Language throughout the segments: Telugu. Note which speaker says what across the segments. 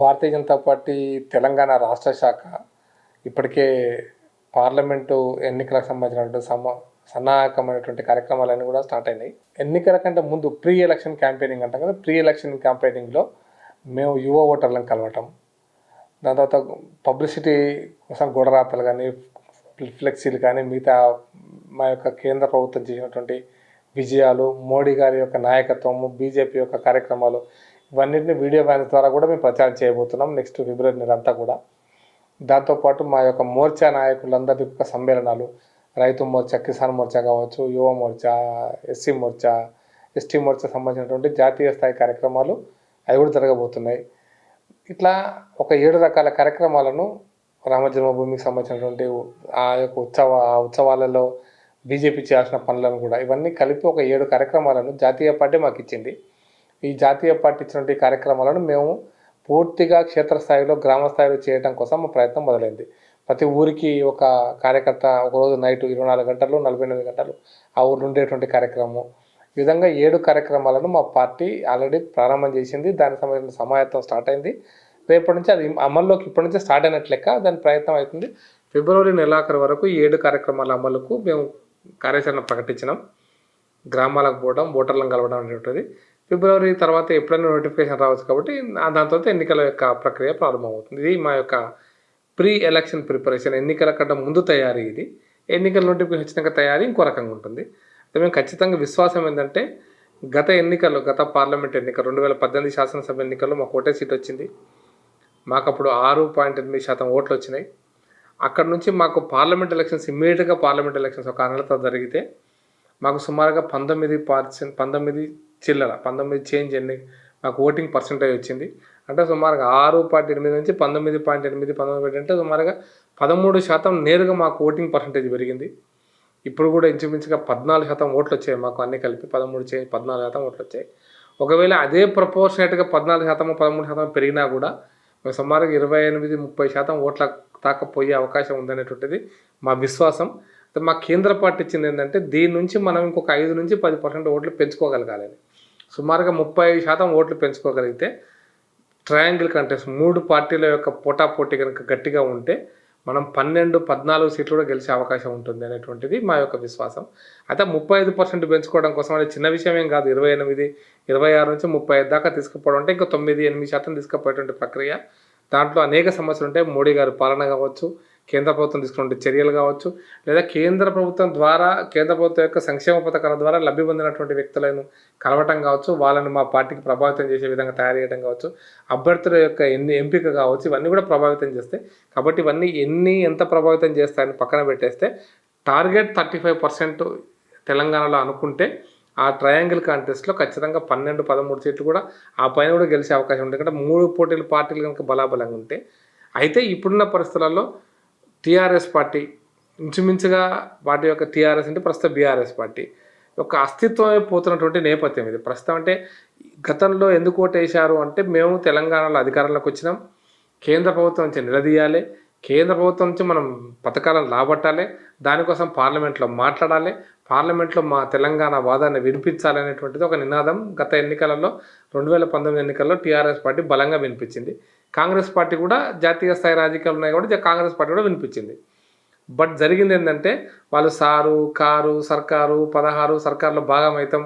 Speaker 1: భారతీయ జనతా పార్టీ తెలంగాణ రాష్ట్ర శాఖ ఇప్పటికే పార్లమెంటు ఎన్నికలకు సంబంధించినటువంటి సమ సన్నాహకమైనటువంటి కార్యక్రమాలన్నీ కూడా స్టార్ట్ అయినాయి. ఎన్నికల కంటే ముందు ప్రీ ఎలక్షన్ క్యాంపెయినింగ్ అంటాం కదా ప్రీ ఎలక్షన్ క్యాంపెయినింగ్లో మేము యువ ఓటర్లను కలవటం. దాని తర్వాత పబ్లిసిటీ కోసం గొడరాతలు కానీ ఫ్లెక్సీలు కానీ మిగతా మా యొక్క కేంద్ర ప్రభుత్వం చేసినటువంటి విజయాలు మోడీ గారి యొక్క నాయకత్వము బీజేపీ యొక్క కార్యక్రమాలు ఇవన్నింటినీ వీడియో వ్యాన్ ద్వారా కూడా మేము ప్రచారం చేయబోతున్నాం నెక్స్ట్ ఫిబ్రవరి నెల అంతా కూడా. దాంతోపాటు మా యొక్క మోర్చా నాయకులందరి యొక్క సమ్మేళనాలు రైతు మోర్చా కిసాన్ మోర్చా కావచ్చు యువ మోర్చా ఎస్సీ మోర్చా ఎస్టీ మోర్చా సంబంధించినటువంటి జాతీయ స్థాయి కార్యక్రమాలు అవి కూడా జరగబోతున్నాయి. ఇట్లా ఒక ఏడు రకాల కార్యక్రమాలను రామజన్మభూమికి సంబంధించినటువంటి ఆ యొక్క ఉత్సవ ఆ ఉత్సవాలలో బీజేపీ చేయాల్సిన పనులను కూడా ఇవన్నీ కలిపి ఒక ఏడు కార్యక్రమాలను జాతీయ పార్టీ మాకు ఇచ్చింది. ఈ జాతీయ పార్టీ ఇచ్చినటువంటి కార్యక్రమాలను మేము పూర్తిగా క్షేత్రస్థాయిలో గ్రామ స్థాయిలో చేయడం కోసం మా ప్రయత్నం మొదలైంది. ప్రతి ఊరికి ఒక కార్యకర్త ఒకరోజు నైట్ ఇరవై నాలుగు గంటలు నలభై ఎనిమిది గంటలు ఆ ఊరు ఉండేటువంటి కార్యక్రమం ఈ విధంగా ఏడు కార్యక్రమాలను మా పార్టీ ఆల్రెడీ ప్రారంభం చేసింది. దానికి సంబంధించిన సమాయత్తం స్టార్ట్ అయింది. రేపటి నుంచి అది అమల్లోకి ఇప్పటి నుంచి స్టార్ట్ అయినట్లు లెక్క దాని ప్రయత్నం అవుతుంది. ఫిబ్రవరి నెలాఖరు వరకు ఈ ఏడు కార్యక్రమాల అమలుకు మేము కార్యాచరణ ప్రకటించినాం. గ్రామాలకు పోవడం ఓటర్లను కలవడం అనేటువంటిది. ఫిబ్రవరి తర్వాత ఎప్పుడైనా నోటిఫికేషన్ రావచ్చు కాబట్టి దాని తర్వాత ఎన్నికల యొక్క ప్రక్రియ ప్రారంభమవుతుంది. ఇది మా యొక్క ప్రీ ఎలక్షన్ ప్రిపరేషన్ ఎన్నికల కంటే ముందు తయారీ ఇది. ఎన్నికల నోటిఫికేషన్ వచ్చినాక తయారీ ఇంకో రకంగా ఉంటుంది. అయితే మేము ఖచ్చితంగా విశ్వాసం ఏంటంటే గత ఎన్నికల్లో గత పార్లమెంట్ ఎన్నిక రెండు వేల పద్దెనిమిది శాసనసభ ఎన్నికల్లో మాకు ఒకటే సీట్ వచ్చింది. మాకు అప్పుడు ఆరు పాయింట్ ఎనిమిది శాతం ఓట్లు వచ్చినాయి. అక్కడ నుంచి మాకు పార్లమెంట్ ఎలక్షన్స్ ఇమ్మీడియట్గా పార్లమెంట్ ఎలక్షన్స్ ఒక నెలతో జరిగితే మాకు సుమారుగా పంతొమ్మిది పర్సెంట్ పంతొమ్మిది చిల్లర పంతొమ్మిది చేంజ్ ఎన్ని మాకు ఓటింగ్ పర్సంటేజ్ వచ్చింది. అంటే సుమారుగా ఆరు పాయింట్ ఎనిమిది నుంచి పంతొమ్మిది పాయింట్ ఎనిమిది పంతొమ్మిది అంటే సుమారుగా పదమూడు శాతం నేరుగా మాకు ఓటింగ్ పర్సంటేజ్ పెరిగింది. ఇప్పుడు కూడా ఇంచుమించుగా పద్నాలుగు శాతం ఓట్లు వచ్చాయి మాకు అన్ని కలిపి. పదమూడు చేంజ్ పద్నాలుగు శాతం ఓట్లు వచ్చాయి. ఒకవేళ అదే ప్రపోర్షనేట్గా పద్నాలుగు శాతం పదమూడు శాతం పెరిగినా కూడా మేము సుమారుగా ఇరవై ఎనిమిది ముప్పై శాతం ఓట్ల దాకా పోయే అవకాశం ఉందనేటువంటిది మా విశ్వాసం. మా కేంద్ర పార్టీ ఇచ్చింది ఏంటంటే దీని నుంచి మనం ఇంకొక ఐదు నుంచి పది పర్సెంట్ ఓట్లు పెంచుకోగలగాలని సుమారుగా ముప్పై శాతం ఓట్లు పెంచుకోగలిగితే ట్రయాంగిల్ కంటెస్ట్ మూడు పార్టీల యొక్క పోటాపోటీ కనుక గట్టిగా ఉంటే మనం పన్నెండు పద్నాలుగు సీట్లు కూడా గెలిచే అవకాశం ఉంటుంది అనేటువంటిది మా యొక్క విశ్వాసం. అయితే ముప్పై ఐదు పర్సెంట్ పెంచుకోవడం కోసం అది చిన్న విషయం ఏం కాదు. ఇరవై ఎనిమిది ఇరవై ఆరు నుంచి ముప్పై ఐదు దాకా తీసుకుపోవడం అంటే ఇంకా తొమ్మిది ఎనిమిది శాతం తీసుకుపోయేటువంటి ప్రక్రియ. దాంట్లో అనేక సమస్యలు ఉంటాయి. మోడీ గారి పాలన కావచ్చు కేంద్ర ప్రభుత్వం తీసుకున్న చర్యలు కావచ్చు లేదా కేంద్ర ప్రభుత్వం ద్వారా కేంద్ర ప్రభుత్వం యొక్క సంక్షేమ పథకాల ద్వారా లబ్ధి పొందినటువంటి వ్యక్తులను కలవటం కావచ్చు వాళ్ళని మా పార్టీకి ప్రభావితం చేసే విధంగా తయారు చేయడం కావచ్చు అభ్యర్థుల యొక్క ఎన్ని ఎంపిక కావచ్చు ఇవన్నీ కూడా ప్రభావితం చేస్తాయి. కాబట్టి ఇవన్నీ ఎన్ని ఎంత ప్రభావితం చేస్తాయని పక్కన పెట్టేస్తే టార్గెట్ థర్టీ ఫైవ్ పర్సెంట్ తెలంగాణలో అనుకుంటే ఆ ట్రయాంగిల్ కాంటెస్ట్లో ఖచ్చితంగా పన్నెండు పదమూడు సీట్లు కూడా ఆ పైన కూడా గెలిచే అవకాశం ఉంటుంది ఎందుకంటే మూడు పోటీలు పార్టీలు కనుక బలాబలంగా ఉంటే అయితే ఇప్పుడున్న పరిస్థితులలో టీఆర్ఎస్ పార్టీ ఇంచుమించుగా వాటి యొక్క టీఆర్ఎస్ అంటే ప్రస్తుత బీఆర్ఎస్ పార్టీ యొక్క అస్తిత్వమే పోతున్నటువంటి నేపథ్యం ఇది. ప్రస్తుతం అంటే గతంలో ఎందుకు ఓటేశారు అంటే మేము తెలంగాణలో అధికారంలోకి వచ్చినాం. కేంద్ర ప్రభుత్వం నుంచి నిలదీయాలి. కేంద్ర ప్రభుత్వం నుంచి మనం పథకాలను రాబట్టాలి. దానికోసం పార్లమెంట్లో మాట్లాడాలి. పార్లమెంట్లో మా తెలంగాణ వాదాన్ని వినిపించాలి అనేటువంటిది ఒక నినాదం గత ఎన్నికలలో రెండు వేల పంతొమ్మిది ఎన్నికల్లో టీఆర్ఎస్ పార్టీ బలంగా వినిపించింది. కాంగ్రెస్ పార్టీ కూడా జాతీయ స్థాయి రాజకీయాలు ఉన్నాయి కాబట్టి కాంగ్రెస్ పార్టీ కూడా వినిపించింది. బట్ జరిగింది ఏంటంటే వాళ్ళు సారు కారు సర్కారు పదహారు సర్కారులో భాగం అవుతాం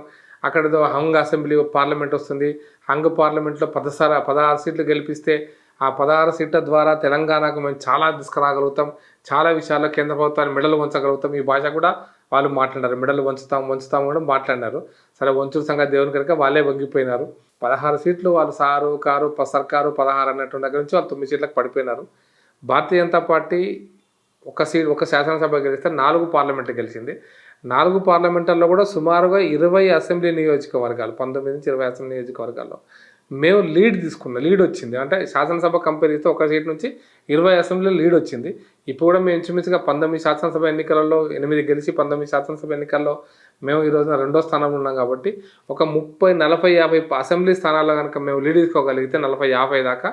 Speaker 1: హంగ్ అసెంబ్లీ పార్లమెంట్ వస్తుంది. హంగ్ పార్లమెంట్లో పదసార పదహారు సీట్లు గెలిపిస్తే ఆ పదహారు సీట్ల ద్వారా తెలంగాణకు మేము చాలా తీసుకురాగలుగుతాం. చాలా విషయాల్లో కేంద్ర ప్రభుత్వాన్ని మెడలు వంచగలుగుతాం. ఈ భాష కూడా వాళ్ళు మాట్లాడారు. మెడలు వంచుతాం వంచుతాం కూడా మాట్లాడినారు. సరే వంచుల సంగతి దేవుని కనుక వాళ్ళే వంగిపోయినారు. పదహారు సీట్లు వాళ్ళు సారు కారు ప- సర్కారు పదహారు అన్నట్టు దగ్గర నుంచి వాళ్ళు తొమ్మిది సీట్లకు పడిపోయినారు. భారతీయ జనతా పార్టీ ఒక సీట్ ఒక శాసనసభ గెలిస్తే నాలుగు పార్లమెంట్ గెలిచింది. నాలుగు పార్లమెంటల్లో కూడా సుమారుగా ఇరవై అసెంబ్లీ నియోజకవర్గాలు పంతొమ్మిది నుంచి ఇరవై అసెంబ్లీ నియోజకవర్గాల్లో. మేము లీడ్ తీసుకున్నాం లీడ్ వచ్చింది. అంటే శాసనసభ కంపేర్ చేస్తే ఒక సీట్ నుంచి ఇరవై అసెంబ్లీ లీడ్ వచ్చింది. ఇప్పుడు కూడా మేము ఇంచుమించుగా పంతొమ్మిది శాసనసభ ఎన్నికలలో ఎనిమిది గెలిచి పంతొమ్మిది శాసనసభ ఎన్నికల్లో మేము ఈ రోజున రెండో స్థానంలో ఉన్నాం కాబట్టి ఒక ముప్పై నలభై యాభై అసెంబ్లీ స్థానాల్లో కనుక మేము లీడ్ తీసుకోగలిగితే నలభై యాభై దాకా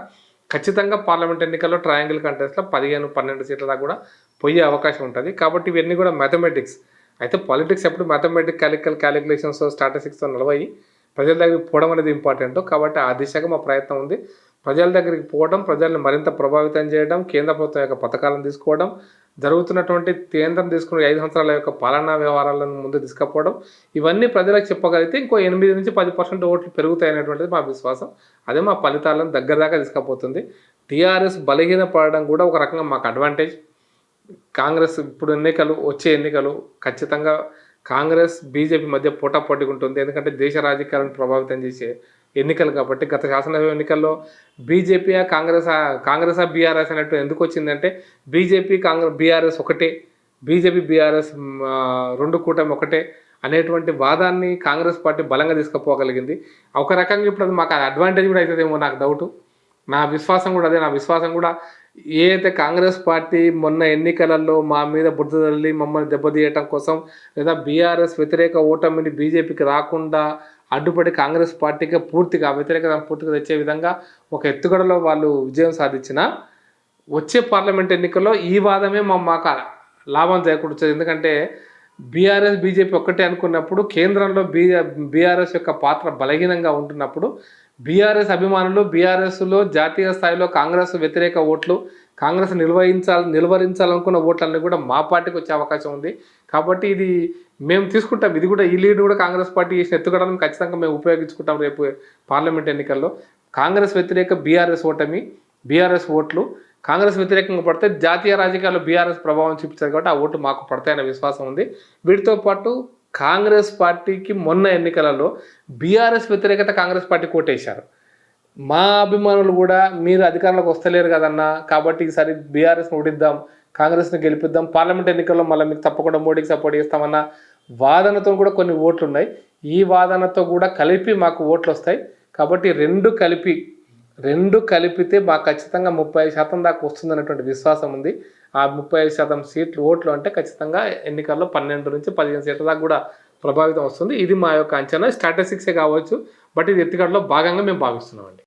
Speaker 1: ఖచ్చితంగా పార్లమెంట్ ఎన్నికల్లో ట్రయాంగిల్ కంటెస్ట్లో పదిహేను పన్నెండు సీట్ల దాకా కూడా పోయే అవకాశం ఉంటుంది. కాబట్టి ఇవన్నీ కూడా మ్యాథమెటిక్స్ అయితే పాలిటిక్స్ ఎప్పుడు మ్యాథమెటిక్ క్యాలికల్ క్యాలిక్యులేషన్స్ స్టాటిస్టిక్స్తో నలభై ప్రజల దగ్గరికి పోవడం అనేది ఇంపార్టెంట్ కాబట్టి ఆ దిశగా మా ప్రయత్నం ఉంది. ప్రజల దగ్గరికి పోవడం ప్రజల్ని మరింత ప్రభావితం చేయడం కేంద్ర ప్రభుత్వం యొక్క పథకాలను తీసుకోవడం జరుగుతున్నటువంటి కేంద్రం తీసుకున్న ఐదు సంవత్సరాల యొక్క పాలనా వ్యవహారాలను ముందు తీసుకుపోవడం ఇవన్నీ ప్రజలకు చెప్పగలిగితే ఇంకో ఎనిమిది నుంచి పది పర్సెంట్ ఓట్లు పెరుగుతాయి అనేటువంటిది మా విశ్వాసం. అదే మా ఫలితాలను దగ్గర దాకా తీసుకుపోతుంది. టీఆర్ఎస్ బలహీనపడడం కూడా ఒక రకంగా మాకు అడ్వాంటేజ్ కాంగ్రెస్ ఇప్పుడు ఎన్నికలు వచ్చే ఎన్నికలు ఖచ్చితంగా కాంగ్రెస్ బీజేపీ మధ్య పోటాపోటీగా ఉంటుంది ఎందుకంటే దేశ రాజకీయాలను ప్రభావితం చేసే ఎన్నికలు కాబట్టి గత శాసనసభ ఎన్నికల్లో బీజేపీ కాంగ్రెస్ కాంగ్రెస్ బీఆర్ఎస్ అన్నట్టు ఎందుకు వచ్చిందంటే బీజేపీ కాంగ్రెస్ బీఆర్ఎస్ ఒకటే. బీజేపీ బీఆర్ఎస్ రెండు కూటమి ఒకటే అనేటువంటి వాదాన్ని కాంగ్రెస్ పార్టీ బలంగా తీసుకుపోగలిగింది. ఒక రకంగా ఇప్పుడు అది మాకు అడ్వాంటేజ్ కూడా అవుతుందేమో నాకు డౌట్. నా విశ్వాసం కూడా అదే. నా విశ్వాసం కూడా ఏదైతే కాంగ్రెస్ పార్టీ మొన్న ఎన్నికలలో మా మీద బుద్ధ తల్లి మమ్మల్ని దెబ్బతీయటం కోసం లేదా బీఆర్ఎస్ వ్యతిరేక ఓటమిని బీజేపీకి రాకుండా అడ్డుపడి కాంగ్రెస్ పార్టీకి పూర్తిగా వ్యతిరేకత పూర్తిగా తెచ్చే విధంగా ఒక ఎత్తుగడలో వాళ్ళు విజయం సాధించిన వచ్చే పార్లమెంట్ ఎన్నికల్లో ఈ వాదమే మా మాకు లాభం చేకూర్చదు. ఎందుకంటే బీఆర్ఎస్ బీజేపీ ఒక్కటే అనుకున్నప్పుడు కేంద్రంలో బీ బీఆర్ఎస్ యొక్క పాత్ర బలహీనంగా ఉంటున్నప్పుడు బీఆర్ఎస్ అభిమానులు బీఆర్ఎస్లో జాతీయ స్థాయిలో కాంగ్రెస్ వ్యతిరేక ఓట్లు కాంగ్రెస్ నిర్వహించాలి నిలువరించాలనుకున్న ఓట్లన్నీ కూడా మా పార్టీకి వచ్చే అవకాశం ఉంది. కాబట్టి ఇది మేము తీసుకుంటాం. ఇది కూడా ఈ లీడ్ కూడా కాంగ్రెస్ పార్టీ చేసిన ఎత్తుగడను ఖచ్చితంగా మేము ఉపయోగించుకుంటాం రేపు పార్లమెంట్ ఎన్నికల్లో. కాంగ్రెస్ వ్యతిరేక బీఆర్ఎస్ ఓటమి బీఆర్ఎస్ ఓట్లు కాంగ్రెస్ వ్యతిరేకంగా పడితే జాతీయ రాజకీయాల్లో బీఆర్ఎస్ ప్రభావం చూపించారు కాబట్టి ఆ ఓటు మాకు పడతాయనే విశ్వాసం ఉంది. వీటితో పాటు కాంగ్రెస్ పార్టీకి మొన్న ఎన్నికలలో బీఆర్ఎస్ వ్యతిరేకత కాంగ్రెస్ పార్టీ కోటేశారు. మా అభిమానులు కూడా మీరు అధికారంలోకి వస్తలేరు కదన్నా కాబట్టి ఈసారి బీఆర్ఎస్ని ఓడిద్దాం కాంగ్రెస్ని గెలిపిద్దాం పార్లమెంట్ ఎన్నికల్లో మళ్ళీ మీకు తప్పకుండా మోడీకి సపోర్ట్ చేస్తామన్న వాదనతో కూడా కొన్ని ఓట్లు ఉన్నాయి ఈ వాదనతో కూడా కలిపి మాకు ఓట్లు వస్తాయి. కాబట్టి రెండు కలిపి రెండు కలిపితే మాకు ఖచ్చితంగా ముప్పై ఐదు శాతం దాకా వస్తుందన్నటువంటి విశ్వాసం ఉంది. ఆ ముప్పై ఐదు శాతం సీట్లు ఓట్లు అంటే ఖచ్చితంగా ఎన్నికల్లో పన్నెండు నుంచి పదిహేను సీట్ల దాకా కూడా ప్రభావితం వస్తుంది. ఇది మా యొక్క అంచనా. స్టాటిస్టిక్సే కావచ్చు బట్ ఇది ఎత్తుగడలో భాగంగా మేము భావిస్తున్నామండి.